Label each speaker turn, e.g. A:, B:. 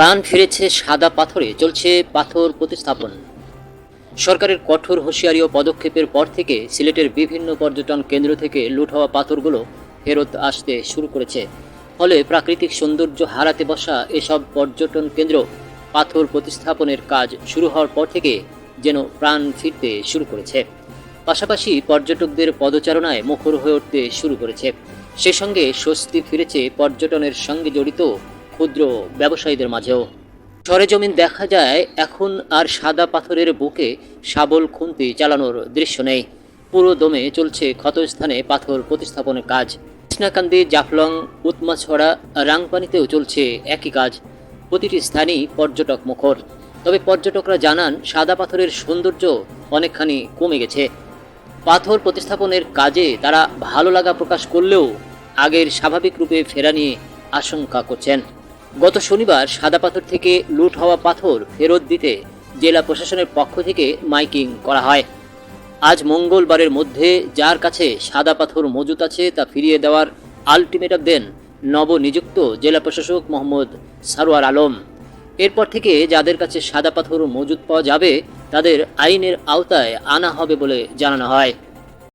A: প্রাণ ফিরেছে সাদা পাথরে, চলছে পাথর প্রতিস্থাপন। সরকারের কঠোর হুঁশিয়ারি ও পদক্ষেপের পর থেকে সিলেটের বিভিন্ন পর্যটন কেন্দ্র থেকে লুট হওয়া পাথরগুলো ফেরত আসতে শুরু করেছে। ফলে প্রাকৃতিক সৌন্দর্য হারাতে বসা এসব পর্যটন কেন্দ্র পাথর প্রতিস্থাপনের কাজ শুরু হওয়ার পর থেকে যেন প্রাণ ফিরতে শুরু করেছে। পাশাপাশি পর্যটকদের পদচারণায় মুখর হয়ে উঠতে শুরু করেছে। সে সঙ্গে স্বস্তি ফিরেছে পর্যটনের সঙ্গে জড়িত ক্ষুদ্র ব্যবসায়ীদের মাঝেও। সরেজমিন দেখা যায়, এখন আর সাদা পাথরের বুকে শাবল খুন্তি চালানোর দৃশ্য নেই। পুরো দমে চলছে ক্ষতস্থানে পাথর প্রতিস্থাপনের কাজ। কৃষ্ণাকান্দি, জাফলং, উৎমাছড়া, রাংপানিতেও চলছে একই কাজ। প্রতিটি স্থানই পর্যটক মুখর। তবে পর্যটকরা জানান, সাদা পাথরের সৌন্দর্য অনেকখানি কমে গেছে। পাথর প্রতিস্থাপনের কাজে তারা ভালো লাগা প্রকাশ করলেও আগের স্বাভাবিক রূপে ফেরা নিয়ে আশঙ্কা করছেন। গত শনিবার সাদা পাথর থেকে লুট হওয়া পাথর ফেরত দিতে জেলা প্রশাসনের পক্ষ থেকে মাইকিং করা হয়। আজ মঙ্গলবারের মধ্যে যার কাছে সাদা পাথর মজুত আছে তা ফিরিয়ে দেওয়ার আলটিমেটাম দেন নবনিযুক্ত জেলা প্রশাসক মোহাম্মদ সারোয়ার আলম। এরপর থেকে যাদের কাছে সাদা পাথর মজুত পাওয়া যাবে, তাদের আইনের আওতায় আনা হবে বলে জানানো হয়।